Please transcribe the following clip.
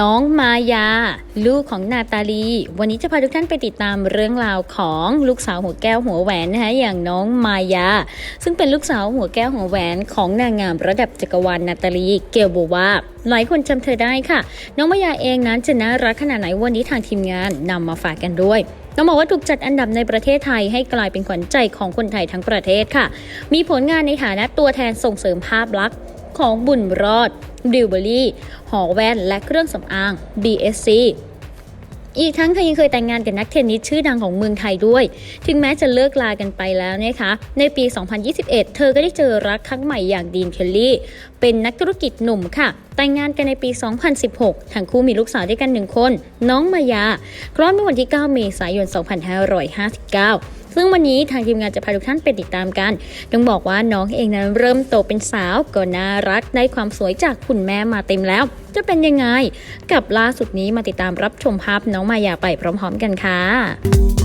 น้องมายา ลูกของนาตาลี วันนี้จะพาทุกท่านไปติดตามเรื่องราวของลูกสาวหัวแก้วหัวแหวนนะคะอย่างน้องมายา ซึ่งเป็นลูกสาวหัวแก้วหัวแหวนของนางงามระดับจักรวาลนาตาลี เกลโบวาหลายคนจำเธอได้ค่ะ น้องมายาเองนั้นจะน่ารักขนาดไหนวันนี้ทางทีมงานนำมาฝากกันด้วยต้องบอกว่าถูกจัดอันดับในประเทศไทยให้กลายเป็นขวัญใจของคนไทยทั้งประเทศค่ะ มีผลงานในฐานะตัวแทนส่งเสริมภาพลักษณ์ของบุญรอด ดิวเบอรี่หอแว่น และเครื่องสำอาง BSC อีกทั้งเธอยังเคยแต่งงานกับนักเทนนิสชื่อดังของเมืองไทยด้วย ถึงแม้จะเลิกลากันไปแล้วนะคะ ในปี 2021 เธอก็ได้เจอรักครั้งใหม่อย่างดีนเคลลี่ เป็นนักธุรกิจหนุ่มค่ะ แต่งงานกันในปี 2016 ทั้งคู่มีลูกสาวด้วยกันหนึ่งคน น้องมายาคลอดเมื่อวันที่ 9 เมษายน 2559 ซึ่งวันนี้ทางทีมงานจะพาทุกท่านไปติดตามกัน ต้องบอกว่าน้องเองนั้นเริ่มโตเป็นสาวก็น่ารักได้ความสวยจากคุณแม่มาเต็มแล้ว จะเป็นยังไง กับล่าสุดนี้มาติดตามรับชมภาพน้องมายาไปพร้อมๆ กันค่ะ